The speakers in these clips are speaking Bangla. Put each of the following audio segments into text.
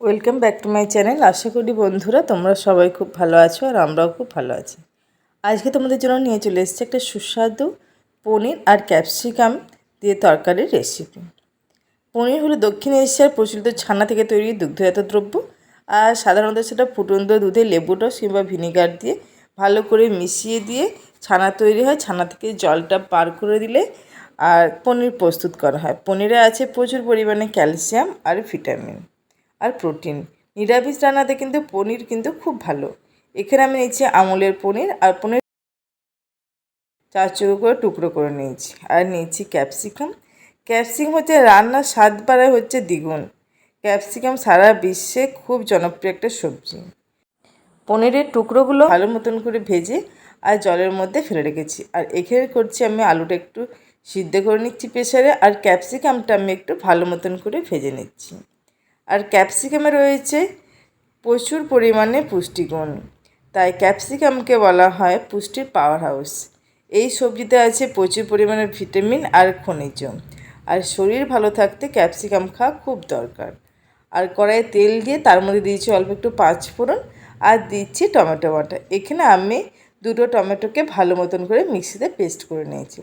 Welcome back to my channel আশা করি বন্ধুরা তোমরা সবাই খুব ভালো আছো আর আমরাও খুব ভালো আছি। আজকে তোমাদের জন্য নিয়ে চলে এসেছি একটা সুস্বাদু পনির আর ক্যাপসিকাম দিয়ে তরকারির রেসিপি পনির হলো দক্ষিণ এশিয়ার প্রচলিত ছানা থেকে তৈরি দুগ্ধজাত দ্রব্য আর সাধারণত সেটা ফুটন্ত দুধে লেবু রস কিংবা ভিনিগার দিয়ে ভালো করে মিশিয়ে দিয়ে ছানা তৈরি হয়। ছানা থেকে জলটা পার করে দিলে আর পনির প্রস্তুত করা হয়। পনিরে আছে প্রচুর পরিমাণে ক্যালসিয়াম আর ভিটামিন। আর প্রোটিন। নিরামিষ রান্নাতে কিন্তু পনির কিন্তু খুব ভালো। এখানে আমি নিচ্ছি আমুলের পনির আর পনির চার চুরো করে টুকরো করে নিয়েছি। আর নিয়েছি ক্যাপসিকাম। ক্যাপসিকাম হচ্ছে রান্নার স্বাদ বাড়ায় হচ্ছে দ্বিগুণ। ক্যাপসিকাম সারা বিশ্বে খুব জনপ্রিয় একটা সবজি। পনিরের টুকরোগুলো ভালো মতন করে ভেজে আর জলের মধ্যে ফেলে রেখেছি। আর এখানে করছি আমি আলুটা একটু সিদ্ধ করে নিচ্ছি প্রেশারে আর ক্যাপসিকামটা আমি একটু ভালো মতন করে ভেজে নিচ্ছি। আর ক্যাপসিকামে রয়েছে প্রচুর পরিমাণে পুষ্টিগুণ। তাই ক্যাপসিকামকে বলা হয় পুষ্টির পাওয়ার হাউস এই সবজিতে আছে প্রচুর পরিমাণে ভিটামিন আর খনিজ। আর শরীর ভালো থাকতে ক্যাপসিকাম খাওয়া খুব দরকার। আর কড়াইয়ে তেল দিয়ে তার মধ্যে দিয়েছি অল্প একটু পাঁচ ফোড়ন আর দিচ্ছি টমেটো বাটা। এখানে আমি দুটো টমেটোকে ভালো মতন করে মিক্সিতে পেস্ট করে নিয়েছি।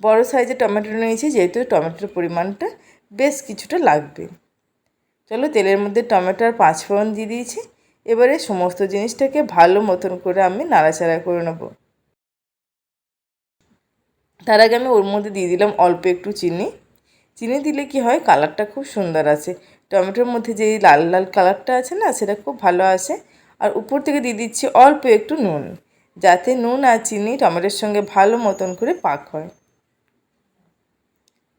বড় সাইজের টমেটো নিয়েছি, যেহেতু টমেটোর পরিমাণটা বেশ কিছুটা লাগবে। চলো তেলের মধ্যে টমেটো আর পাঁচ ফোড়ন দিয়ে দিয়েছি। এবারে সমস্ত জিনিসটাকে ভালো মতন করে আমি নাড়াচাড়া করে নেব। তার আগে আমি ওর মধ্যে দিয়ে দিলাম অল্প একটু চিনি। চিনি দিলে কি হয়, কালারটা খুব সুন্দর আছে। টমেটোর মধ্যে যে লাল লাল কালারটা আছে না, সেটা খুব ভালো আসে। আর উপর থেকে দিয়ে দিচ্ছি অল্প একটু নুন, যাতে নুন আর চিনি টমেটোর সঙ্গে ভালো মতন করে পাক হয়।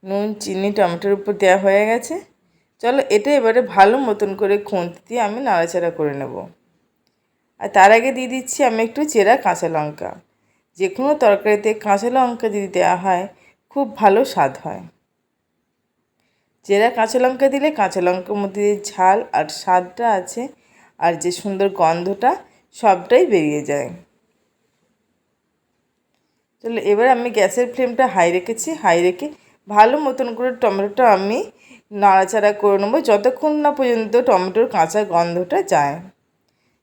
নুন, চিনি, টমেটোর উপর দেওয়া হয়ে গেছে। চলো এটা এবারে ভালো মতন করে খুঁত দিয়ে আমি নাড়াচাড়া করে নেব। আর তার আগে দিয়ে দিচ্ছি আমি একটু চেরা কাঁচা লঙ্কা। যে কোনো তরকারিতে কাঁচা লঙ্কা যদি দেওয়া হয়, খুব ভালো স্বাদ হয়। চেরা কাঁচা লঙ্কা দিলে কাঁচা লঙ্কার মধ্যে যে ঝাল আর স্বাদটা আছে আর যে সুন্দর গন্ধটা, সবটাই বেরিয়ে যায়। চলো এবার আমি গ্যাসের ফ্লেমটা হাই রেখেছি। হাই রেখে ভালো মতন করে টমেটোটা আমি নাড়াচাড়া করে নেব যতক্ষণ না পর্যন্ত টমেটোর কাঁচা গন্ধটা যায়।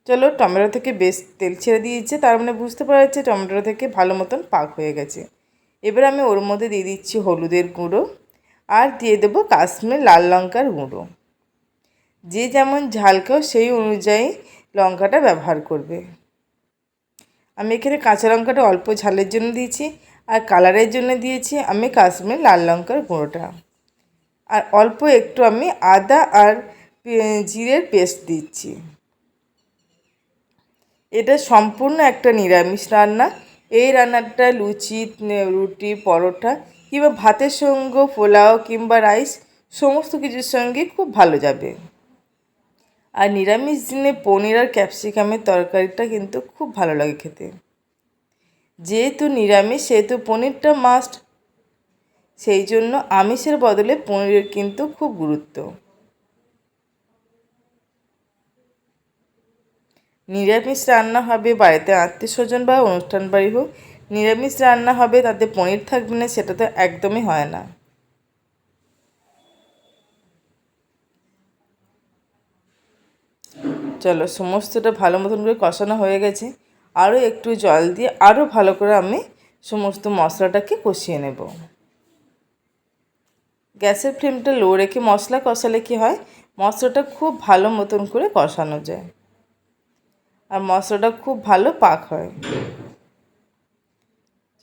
চলো টমেটো থেকে বেশ তেল ছেড়ে দিয়েছে, তার মানে বুঝতে পারা যাচ্ছে টমেটো থেকে ভালো মতন পাক হয়ে গেছে। এবার আমি ওর মধ্যে দিয়ে দিচ্ছি হলুদের গুঁড়ো আর দিয়ে দেবো কাশ্মীর লাল লঙ্কার গুঁড়ো। যে যেমন ঝাল খাও সেই অনুযায়ী লঙ্কাটা ব্যবহার করবে। আমি এখানে কাঁচা লঙ্কাটা অল্প ঝালের জন্য দিয়েছি আর কালারের জন্য দিয়েছি আমি কাশ্মীর লাল লঙ্কার গুঁড়োটা। আর অল্প একটু আমি আদা আর জিরের পেস্ট দিচ্ছি। এটা সম্পূর্ণ একটা নিরামিষ রান্না। এই রান্নাটা লুচি রুটি, পরোটা কিংবা ভাতের সঙ্গে পোলাও কিংবা রাইস সমস্ত কিছুর সঙ্গে খুব ভালো যাবে। আর নিরামিষ দিনে পনির আর ক্যাপসিকামের তরকারিটা কিন্তু খুব ভালো লাগে খেতে। যেহেতু নিরামিষ, সেহেতু পনিরটা মাস্ট সেই জন্য আমিষের বদলে পনিরের কিন্তু খুব গুরুত্ব। নিরামিষ রান্না হবে বাড়িতে আত্মীয় স্বজন বা অনুষ্ঠান বাড়ি হোক, নিরামিষ রান্না হবে তাতে পনির থাকবে না, সেটা তো একদমই হয় না। চলো, সমস্তটা ভালো মতন করে কষানো হয়ে গেছে। আরও একটু জল দিয়ে আরও ভালো করে আমি সমস্ত মশলাটাকে কষিয়ে নেব। গ্যাসের ফ্লেমটা লো রেখে মশলা কষালে কী হয়? মশলাটা খুব ভালো মতন করে কষানো যায়। আর মশলাটা খুব ভালো পাক হয়।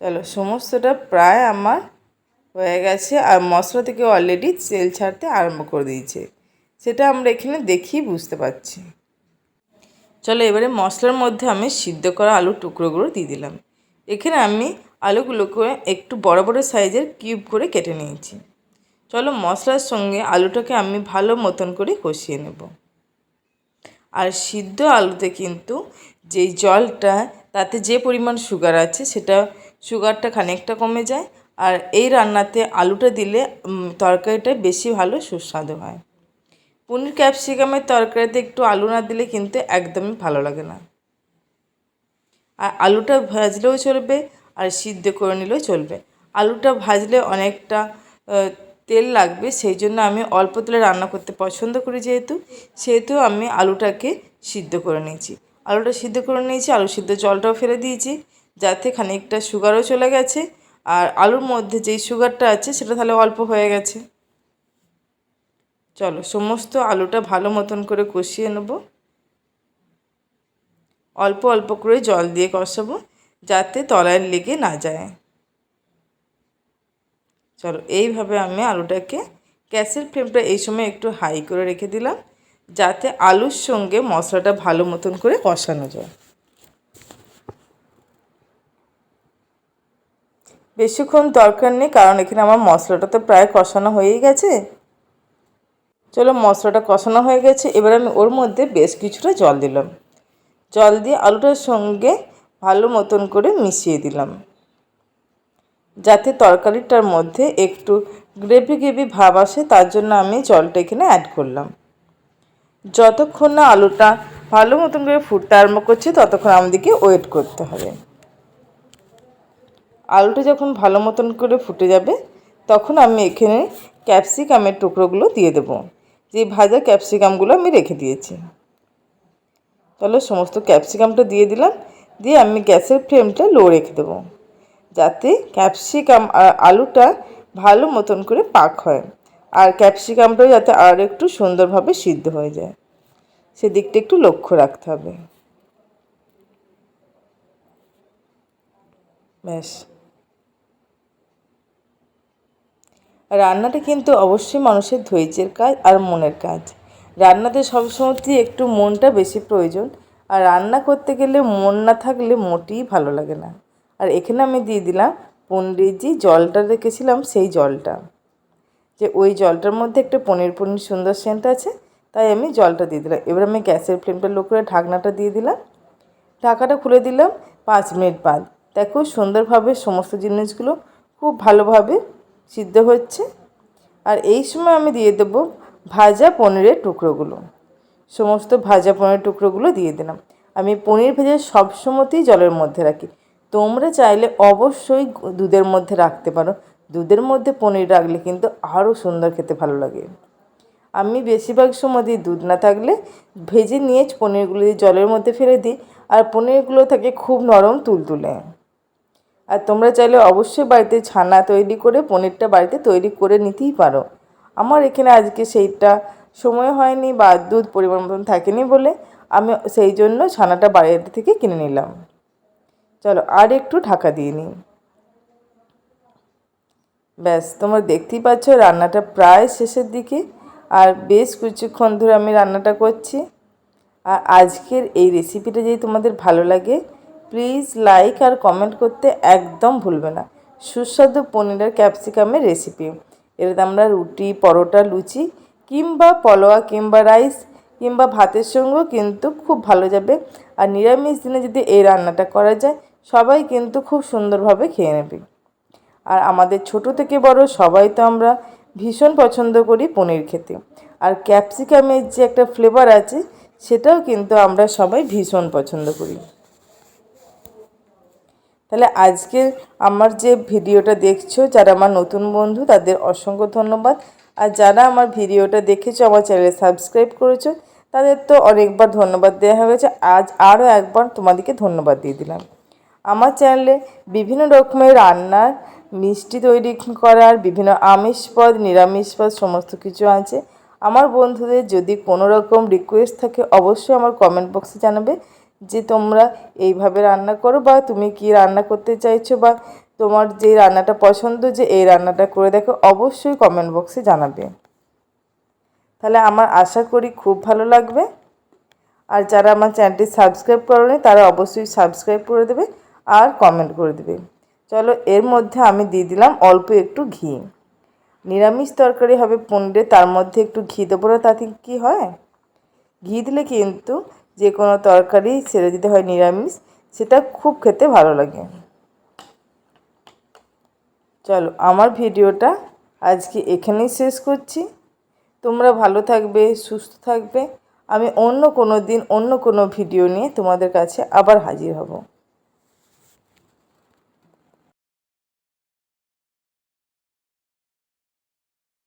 চলো, সমস্তটা প্রায় আমার হয়ে গেছে আর মশলা থেকে অলরেডি তেল ছাড়তে আরম্ভ করে দিয়েছে। সেটা আমরা এখানে দেখেই বুঝতে পারছি। চলো, এবারে মশলার মধ্যে আমি সিদ্ধ করা আলুর টুকরোগুলো দিয়ে দিলাম। এখানে আমি আলুগুলোকে একটু বড় বড় সাইজের কিউব করে কেটে নিয়েছি। চলো মশলার সঙ্গে আলুটাকে আমি ভালো মতন করে কষিয়ে নেব। আর সিদ্ধ আলুতে কিন্তু যেই জলটা, তাতে যে পরিমাণ সুগার আছে, সেটা সুগারটা খানিকটা কমে যায়। আর এই রান্নাতে আলুটা দিলে তরকারিটা বেশি ভালো সুস্বাদু হয়। পনির ক্যাপসিকামের তরকারিতে একটু আলু না দিলে কিন্তু একদমই ভালো লাগে না। আর আলুটা ভাজলেও চলবে, আর সিদ্ধ করে নিলেও চলবে। আলুটা ভাজলে অনেকটা তেল লাগবে, সেই জন্য আমি অল্প তেলে রান্না করতে পছন্দ করি যেহেতু, সেহেতু আমি আলুটাকে সিদ্ধ করে নিয়েছি। আলুটা সিদ্ধ করে নিয়েছি, আলু সিদ্ধ জলটাও ফেলে দিয়েছি, যাতে খানিকটা সুগারও চলে গেছে, আর আলুর মধ্যে যেই সুগারটা আছে, সেটা তাহলে অল্প হয়ে গেছে। চলো, সমস্ত আলুটা ভালো মতন করে কষিয়ে নেব। অল্প অল্প করে জল দিয়ে কষাবো, যাতে তলায় লেগে না যায়। চলো, এইভাবে আমি আলুটাকে গ্যাসের ফ্লেমটা এই সময় একটু হাই করে রেখে দিলাম, যাতে আলুর সঙ্গে মশলাটা ভালো মতন করে কষানো যায়। বেশিক্ষণ দরকার নেই, কারণ এখানে আমার মশলাটা তো প্রায় কষানো হয়েই গেছে। চলো, মশলাটা কষানো হয়ে গেছে, এবার আমি ওর মধ্যে বেশ কিছুটা জল দিলাম। জল দিয়ে আলুটার সঙ্গে ভালো মতন করে মিশিয়ে দিলাম। যাতে তরকারিটার মধ্যে একটু গ্রেভি গ্রেভি ভাব আসে, তার জন্য আমি জলটা এখানে অ্যাড করলাম। যতক্ষণ না আলুটা ভালো মতন করে ফুটতে আরম্ভ করছে, ততক্ষণ আমাদেরকে ওয়েট করতে হবে। আলুটা যখন ভালো মতন করে ফুটে যাবে, তখন আমি এখানে ক্যাপসিকামের টুকরোগুলো দিয়ে দেবো। যে ভাজা ক্যাপসিকামগুলো আমি রেখে দিয়েছি। তাহলে সমস্ত ক্যাপসিকামটা দিয়ে দিলাম, দিয়ে আমি গ্যাসের ফ্লেমটা লো রেখে দেবো। যাতে ক্যাপসিকাম আর আলুটা ভালো মতন করে পাক হয়। আর ক্যাপসিকামটাও যাতে আর একটু সুন্দরভাবে সিদ্ধ হয়ে যায়। সেদিকটা একটু লক্ষ্য রাখতে হবে। ব্যাস। রান্নাটা কিন্তু অবশ্যই মানুষের ধৈর্যের কাজ আর মনের কাজ। রান্নাতে সবসময়তেই একটু মনটা বেশি প্রয়োজন। আর রান্না করতে গেলে মন না থাকলে মোটেই ভালো লাগে না। আর এখানে আমি দিয়ে দিলাম পনিরের যে জলটা রেখেছিলাম, সেই জলটা। যে ওই জলটার মধ্যে একটা পনির পনির সুন্দর সেন্ট আছে, তাই আমি জলটা দিয়ে দিলাম। এবার আমি গ্যাসের ফ্লেমটা লো করে ঢাকনাটা দিয়ে দিলাম। ঢাকাটা খুলে দিলাম পাঁচ মিনিট বাদ। দেখো সুন্দরভাবে সমস্ত জিনিসগুলো খুব ভালোভাবে সিদ্ধ হচ্ছে। আর এই সময় আমি দিয়ে দেবো ভাজা পনিরের টুকরোগুলো। সমস্ত ভাজা পনিরের টুকরোগুলো দিয়ে দিলাম। আমি পনির ভেজে সবসময়তেই জলের মধ্যে রাখি। তোমরা চাইলে অবশ্যই দুধের মধ্যে রাখতে পারো। দুধের মধ্যে পনির রাখলে কিন্তু আরও সুন্দর খেতে ভালো লাগে। আমি বেশিরভাগ সময় দুধ না থাকলে ভেজে নিয়ে পনিরগুলো দিয়ে জলের মধ্যে ফেলে দিই আর পনিরগুলো থাকে খুব নরম তুলতুলে। আর তোমরা চাইলে অবশ্যই বাড়িতে ছানা তৈরি করে পনিরটা বাড়িতে তৈরি করে নিতেই পারো। আমার এখানে আজকে সেইটা সময় হয়নি বা দুধ পরিমাণ মতন থাকেনি বলে আমি সেই জন্য ছানাটা বাড়িতে থেকে কিনে নিলাম। চলো আর একটু ঢাকা দিয়ে নিই। ব্যাস, তোমরা দেখতেই পাচ্ছ রান্নাটা প্রায় শেষের দিকে আর বেশ কিছুক্ষণ ধরে আমি রান্নাটা করছি। আর আজকের এই রেসিপিটা যদি তোমাদের ভালো লাগে প্লিজ লাইক আর কমেন্ট করতে একদম ভুলবে না। সুস্বাদু পনির আর ক্যাপসিকামের রেসিপি এটাতে আমরা রুটি, পরোটা, লুচি কিংবা পলোয়া কিংবা রাইস কিংবা ভাতের সঙ্গেও কিন্তু খুব ভালো যাবে। আর নিরামিষ দিনে যদি এই রান্নাটা করা যায় সবাই কিন্তু খুব সুন্দরভাবে খেয়ে নেবে। আর আমাদের ছোট থেকে বড় সবাই তো আমরা ভীষণ পছন্দ করি পনির খেতে। আর ক্যাপসিকামের যে একটা ফ্লেভার আছে, সেটাও কিন্তু আমরা সবাই ভীষণ পছন্দ করি। তাহলে আজকে আমার যে ভিডিওটা দেখছ, যারা আমার নতুন বন্ধু, তাদের অসংখ্য ধন্যবাদ। আর যারা আমার ভিডিওটা দেখেছ, আমার চ্যানেলে সাবস্ক্রাইব করেছ, তাদের তো অনেকবার ধন্যবাদ দেওয়া হয়ে গেছে। আজ আরও একবার তোমাদেরকে ধন্যবাদ দিয়ে দিলাম। আমার চ্যানেলে বিভিন্ন রকমের রান্নার, মিষ্টি তৈরি করার, বিভিন্ন আমিষ পদ, নিরামিষ পদ, সমস্ত কিছু আছে। আমার বন্ধুদের যদি কোনো রকম রিকোয়েস্ট থাকে, অবশ্যই আমার কমেন্ট বক্সে জানাবে যে তোমরা এইভাবে রান্না করো বা তুমি কি রান্না করতে চাইছো বা তোমার যে রান্নাটা পছন্দ, যে এই রান্নাটা করে দেখো, অবশ্যই কমেন্ট বক্সে জানাবে। তাহলে আমার আশা করি খুব ভালো লাগবে। আর যারা আমার চ্যানেলটি সাবস্ক্রাইব করেনি, তারা অবশ্যই সাবস্ক্রাইব করে দেবে। আর কমেন্ট করে দেবে। চলো, এর মধ্যে আমি দিয়ে দিলাম অল্প একটু ঘি। নিরামিষ তরকারি হবে পনিরে তার মধ্যে একটু ঘি দেবো না, তাতে কী হয়? ঘি দিলে কিন্তু যে কোনো তরকারি ছেড়ে দিতে হয় নিরামিষ, সেটা খুব খেতে ভালো লাগে। চলো, আমার ভিডিওটা আজকে এখানেই শেষ করছি। তোমরা ভালো থাকবে, সুস্থ থাকবে। আমি অন্য কোনো দিন অন্য কোনো ভিডিও নিয়ে তোমাদের কাছে আবার হাজির হব।